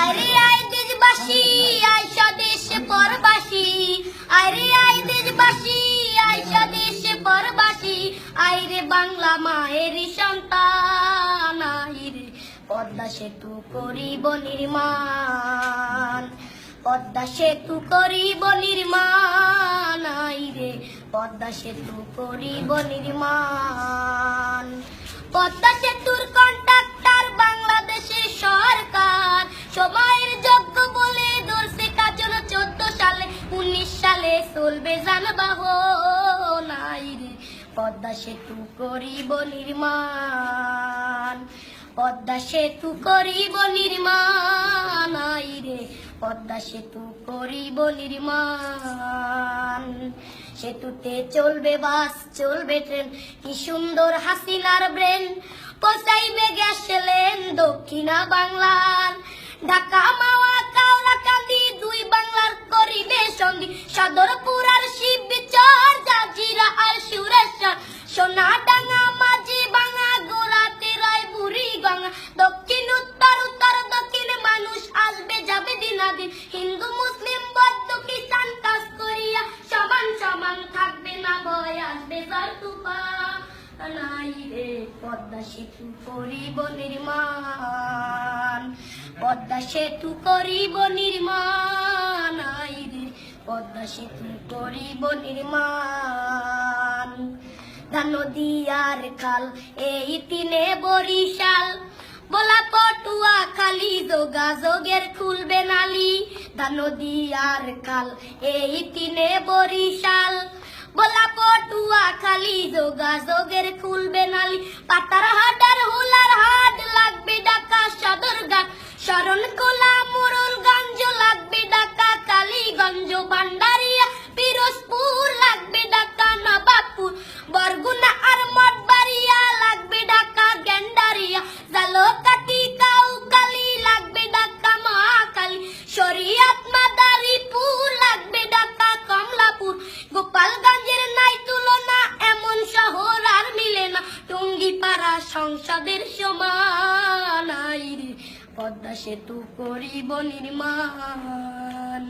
আরে আই দেশবাসী আই স্বদেশে পরবাসী আরে আই দেশবাসী আই স্বদেশে পরবাসী আই রে বাংলা মায়ের সন্তান আই পদ্মা সেতু করিব নির্মাণ। পদ্মা সেতু করিব নির্মাণ আই রে পদ্মা সেতু করিব নির্মাণ। পদ্মা সেতুর সময়ের যোগ্য বলে ধরছে কাজল চোদ্দ সালে, উনিশ সালে চলবে যানবাহন। নাই রে পদ্মা সেতু করিব নির্মাণ। পদ্মা সেতু করিব নির্মাণ। রে পদ্মা সেতু করিব নির্মাণ। সেতুতে চলবে বাস, চলবে ট্রেন, কি সুন্দর হাসিনার ব্রেন। পৌঁছাইবে গ্যাস দক্ষিণা বাংলার। ঢাকা মাওয়া কাওলা কান্দি, দুই বাংলার করিবে সঙ্গী সদরপুর আর শিবচর জাজিরা আর সুরেশ্বর। সোনা ডাঙ্গা মাঝি বাঙা গোলাতে রায়, বুড়ি গঙ্গা। দক্ষিণ উত্তর উত্তর, দক্ষিণে, মানুষ আসবে, যাবে দিনাদিন। হিন্দু, মুসলিম, বৌদ্ধ, খ্রিস্টান, কাজ করিয়া সমান সমান থাকবে না ভয়, আসবে জল তুফান। নাই রে পদ্মা সেতু করিব নির্মাণ। পদ্মা সেতু করিব নির্মাণ, আই রে, পদ্মা সেতু করিব নির্মাণ। নদী আর খাল, এই তিনে বরিশাল। বলা পটুয়া খালি যোগাযোগের খুলবে নালি নদী আর খাল, এই তিনে বরিশাল। বলা পটুয়া খালি যোগাযোগের খুলবে নালি পাতার সংসদের সমান পদ্মা সেতু করিব নির্মাণ।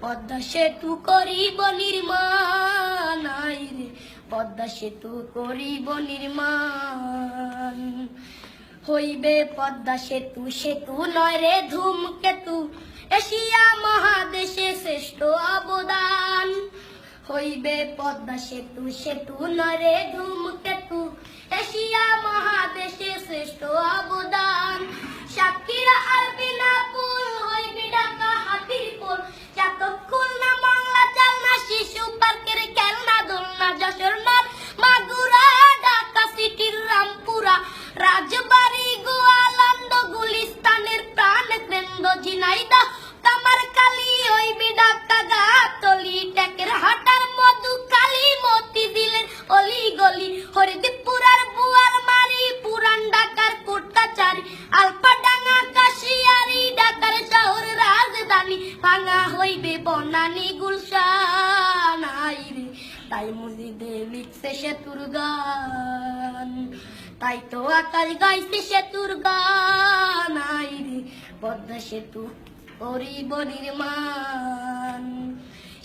পদ্মা সেতু করিব নির্মাণ আই রে পদ্মা সেতু করিব নির্মাণ। হইবে পদ্মা সেতু সেতু নয় রে ধূমকেতু, এশিয়া মহাদেশে শ্রেষ্ঠ অবদান। হইবে পদ্মা সেতু সেতু নয় রে ধূমকেতু এশিয়া মহাদেশে শ্রেষ্ঠ অবদান। সাক্ষীরা আর গুলশান আই রে তাই মসজিদে লিখছে সেতুর গান। তাই তো আকাশ গাইছে সেতুর গান। আই রে পদ্মা সেতু করিব নির্মাণ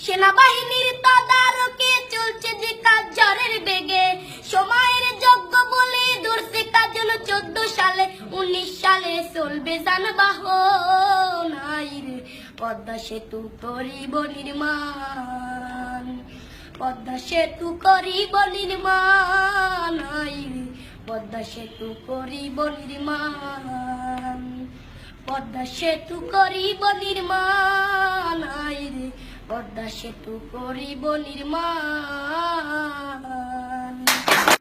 সেনাবাহিনীর তদারকে চলছে যে কাজ জ্বরের বেগে। সময়ের যোগ্য বলে ধরছে কাজল চোদ্দ সালে, উনিশ সালে চলবে যানবাহন। পদ্মা সেতু করিব নির্মাণ পদ্মা সেতু করি নির্মাণ পদ্মা সেতু বলির নির্মাণ পদ্মা সেতু করি নির্মাণ পদ্মা সেতু করিব নির্মাণ